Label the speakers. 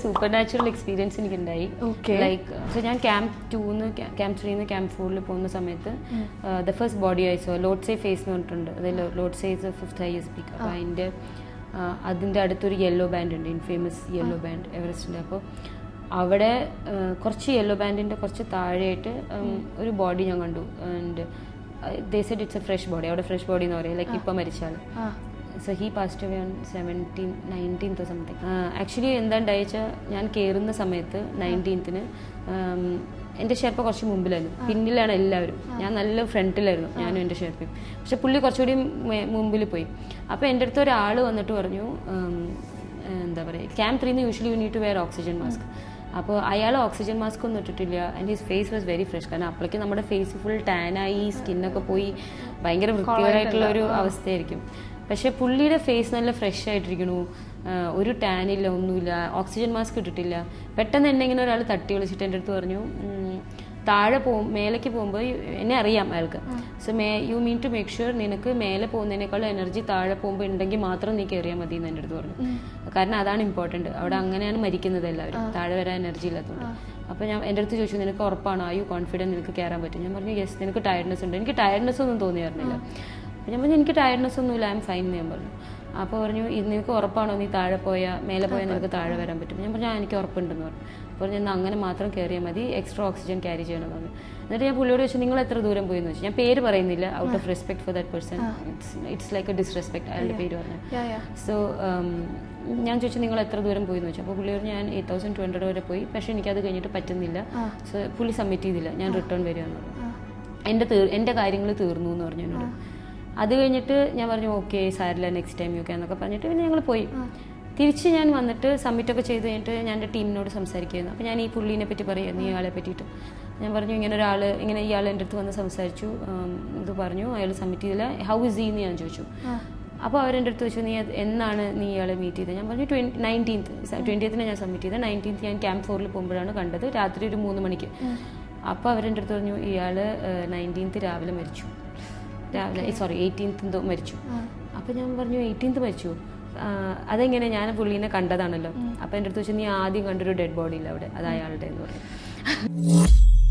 Speaker 1: Super natural experience എനിക്കുണ്ടായി. Like so ഞാൻ camp ടൂന്ന് ക്യാമ്പ് ത്രീന്ന് ക്യാമ്പ് ഫോറിൽ പോകുന്ന സമയത്ത് the first body iso load say face എന്ന് പറഞ്ഞിട്ടുണ്ട്. അതായത് ലോഡ് സേസ് ഫിഫ്ത്ത് എസ് പിക്ക് അപ്പോൾ അതിന്റെ അതിന്റെ അടുത്തൊരു യെല്ലോ ബാൻഡ് ഉണ്ട് ഇൻഫേമസ് യെല്ലോ ബാൻഡ് എവറസ്റ്റിന്റെ അപ്പോൾ അവിടെ ആ, കുറച്ച് യെല്ലോ ബാൻഡിന്റെ കുറച്ച് താഴെയായിട്ട് ഒരു ബോഡി ഞാൻ കണ്ടു. And they said it's a fresh body അവിടെ ഫ്രഷ് ബോഡി എന്ന് പറയും. ലൈക്ക് ഇപ്പം മരിച്ചാൽ so he passed away on seventeen nineteenth something actually എന്താണ്ടായി വെച്ചാൽ ഞാൻ കയറുന്ന സമയത്ത് നയന്റീൻത്തിന് എന്റെ ഷെർപ്പ കുറച്ച് മുമ്പിലായിരുന്നു. പിന്നിലാണ് എല്ലാവരും. ഞാൻ നല്ല ഫ്രണ്ടിലായിരുന്നു ഞാനും എന്റെ ഷെർപ്പയും പക്ഷെ പുള്ളി കുറച്ചുകൂടി മുമ്പിൽ പോയി. അപ്പോൾ എന്റെ അടുത്ത് ഒരാൾ വന്നിട്ട് പറഞ്ഞു എന്താ പറയുക camp ത്രീന്ന് usually you need to wear oxygen mask അപ്പോൾ അയാൾ ഓക്സിജൻ മാസ്ക് ഒന്നും ഇട്ടിട്ടില്ല. And his face was very fresh കാരണം അപ്പോഴേക്കും നമ്മുടെ ഫേസ് ഫുൾ ടാനായി സ്കിന്നൊക്കെ പോയി. ഭയങ്കര വൃത്തികേടായിട്ടുള്ള ഒരു അവസ്ഥയായിരിക്കും. പക്ഷെ പുള്ളിയുടെ ഫേസ് നല്ല ഫ്രഷ് ആയിട്ടിരിക്കണു. ഒരു ടാനില്ല ഒന്നുമില്ല. ഓക്സിജൻ മാസ്ക് ഇട്ടിട്ടില്ല. പെട്ടെന്ന് എന്നെ ഇങ്ങനെ ഒരാൾ തട്ടി വിളിച്ചിട്ട് എന്റെ അടുത്ത് പറഞ്ഞു താഴെ പോകും മേലേക്ക് പോകുമ്പോൾ എന്നെ അറിയാം അയാൾക്ക്. So may you mean to make sure നിനക്ക് മേലെ പോകുന്നതിനേക്കാളും എനർജി താഴെ പോകുമ്പോൾ ഉണ്ടെങ്കിൽ മാത്രം നീ കയറിയാൽ മതി എന്ന് എന്റെ അടുത്ത് പറഞ്ഞു. കാരണം അതാണ് ഇമ്പോർട്ടന്റ് അവിടെ അങ്ങനെയാണ് മരിക്കുന്നത് എല്ലാവരും. താഴെ വരാൻ എനർജി ഇല്ലാത്തതുകൊണ്ട് അപ്പോൾ ഞാൻ എന്റെ അടുത്ത് ചോദിച്ചു നിനക്ക് ഉറപ്പാണോ? ആ യു കോൺഫിഡന്റ് നിനക്ക് കയറാൻ പറ്റും? ഞാൻ പറഞ്ഞു യെസ് നിനക്ക് ടയർഡ്നെസ് ഉണ്ട്. എനിക്ക് ടയർഡ്നെസ് ഒന്നും തോന്നിയായിരുന്നില്ല. അപ്പോൾ ഞാൻ പറഞ്ഞു എനിക്ക് ടയർഡ്നെസ് ഒന്നുമില്ല ഐ എം ഫൈൻ എന്ന് ഞാൻ പറഞ്ഞു. അപ്പോൾ പറഞ്ഞു ഇത് നിനക്ക് ഉറപ്പാണോ നീ താഴെ പോയാൽ മേലെ പോയാൽ നിനക്ക് താഴെ വരാൻ പറ്റും? ഞാൻ പറഞ്ഞു "ആ, എനിക്ക് ഉറപ്പുണ്ടെന്ന് പറഞ്ഞു. അപ്പോൾ ഞാൻ അങ്ങനെ മാത്രം കയറിയാൽ മതി എക്സ്ട്രാ ഓക്സിജൻ ക്യാരി ചെയ്യണമെന്ന് പറഞ്ഞു. എന്നിട്ട് ഞാൻ പുള്ളിയോട് ചോദിച്ചു നിങ്ങൾ എത്ര ദൂരം പോയി എന്ന് ചോദിച്ചു. ഞാൻ പേര് പറയുന്നില്ല out of respect for that person it's it's like a disrespect അയാളുടെ പേര് പറഞ്ഞു സോ ഞാൻ ചോദിച്ചു നിങ്ങൾ എത്ര ദൂരം പോയി എന്ന് ചോദിച്ചു. അപ്പോൾ പുള്ളിയോട് ഞാൻ എയ്റ്റ് തൗസൻഡ് ടു ഹൺഡ്രഡ് വരെ പോയി. പക്ഷേ എനിക്കത് കഴിഞ്ഞിട്ട് പറ്റുന്നില്ല. സോ പുള്ളി സബ്മിറ്റ് ചെയ്തില്ല. ഞാൻ റിട്ടേൺ വരികയെന്ന് പറഞ്ഞു. എന്റെ തീർ എന്റെ കാര്യങ്ങൾ തീർന്നു എന്ന് പറഞ്ഞു എന്നോട്. അത് കഴിഞ്ഞിട്ട് ഞാൻ പറഞ്ഞു ഓക്കെ സാരില്ല നെക്സ്റ്റ് ടൈം യു എന്നൊക്കെ പറഞ്ഞിട്ട് പിന്നെ ഞങ്ങൾ പോയി. തിരിച്ച് ഞാൻ വന്നിട്ട് സബ്മിറ്റ് ഒക്കെ ചെയ്ത് കഴിഞ്ഞിട്ട് ഞാൻ എന്റെ ടീമിനോട് സംസാരിക്കുകയായിരുന്നു അപ്പോൾ ഞാൻ ഈ പുള്ളീനെ പറ്റി പറയുന്നു ഇയാളെ പറ്റിയിട്ട്. ഞാൻ പറഞ്ഞു ഇങ്ങനെ ഒരാൾ ഇങ്ങനെ ഇയാൾ എന്റെ അടുത്ത് വന്ന് സംസാരിച്ചു ഇത് പറഞ്ഞു അയാൾ സബ്മിറ്റ് ചെയ്തില്ല. ഹൗ ഇസ് ഈ എന്ന് ഞാൻ ചോദിച്ചു. അപ്പോൾ അവരെന്റെ അടുത്ത് ചോദിച്ചു നീ എന്നാണ് നീ ഇയാളെ മീറ്റ് ചെയ്തത്? ഞാൻ പറഞ്ഞു ട്വൻ നയന്റീൻത്ത് ട്വന്റിയത്തിന് ഞാൻ സബ്മിറ്റ് ചെയ്തത്. നയന്റീൻത്ത് ഞാൻ ക്യാമ്പ് ഫോറിൽ പോകുമ്പോഴാണ് കണ്ടത് രാത്രി ഒരു മൂന്ന് മണിക്ക്. അപ്പോൾ അവരെന്റെ അടുത്ത് പറഞ്ഞു ഇയാൾ നയന്റീൻത്ത് രാവിലെ മരിച്ചു. രാവിലെ സോറി എയ്റ്റീൻത്ത് എന്തോ മരിച്ചു. അപ്പോൾ ഞാൻ പറഞ്ഞു എയ്റ്റീൻത്ത് മരിച്ചു. അതെങ്ങനെ? ഞാൻ പുള്ളീനെ കണ്ടതാണല്ലോ. അപ്പോൾ എന്റെ അടുത്ത് വെച്ചാൽ നീ ആദ്യം കണ്ടൊരു ഡെഡ് ബോഡി ഇല്ല അവിടെ? അത് അയാളുടെ എന്ന് പറഞ്ഞു